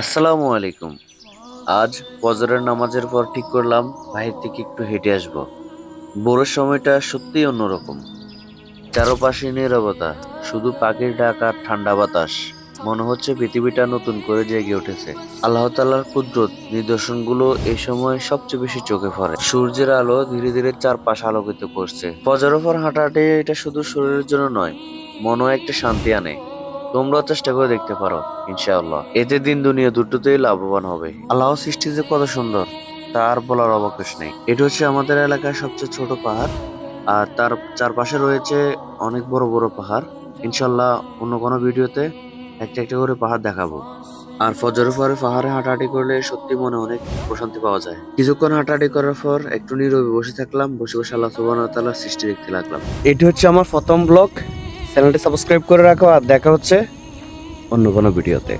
আসসালামু আলাইকুম। আজ ফজরের নামাজের পর ঠিক করলাম, বাহির থেকে একটু হেঁটে আসব। ভোরের সময়টা সত্যিই অন্যরকম। চারপাশে নিরবতা, শুধু পাখির ডাক আর ঠান্ডা বাতাস। মনে হচ্ছে পৃথিবীটা নতুন করে জেগে উঠেছে। আল্লাহ তাল্লাহর কুদরত, নিদর্শনগুলো এই সময় সবচেয়ে বেশি চোখে পড়ে। সূর্যের আলো ধীরে ধীরে চারপাশ আলোকিত করছে। ফজরের পর হাঁটাহাঁটি এটা শুধু শরীরের জন্য নয়, মনও একটা শান্তি আনে। তোমরাও চেষ্টা করে দেখতে পারো, ইনশাআল্লাহ। এতে দিন দুনিয়া দুটোতেই লাভবান হবে। আল্লাহ সৃষ্টি যে কত সুন্দর, তার বলার অবকাশ নেই। এটা হচ্ছে আমাদের এলাকার সবচেয়ে ছোট পাহাড়, আর তার চারপাশে রয়েছে অনেক বড় বড় পাহাড়। ইনশাল্লাহ অন্য কোনো ভিডিওতে একটা একটা করে পাহাড় দেখাবো। আর ফজরের পরে পাহাড়ে হাঁটাহাঁটি করলে সত্যি মনে অনেক প্রশান্তি পাওয়া যায়। কিছুক্ষণ হাঁটাহাঁটি করার পর একটু নীরবে বসে থাকলাম, বসে বসে আল্লাহ তাআলার সৃষ্টি দেখতে লাগলাম। এটি হচ্ছে আমার প্রথম ব্লগ চ্যানেলটি সাবস্ক্রাইব করে রাখো আর দেখা হচ্ছে অন্য কোনো ভিডিওতে।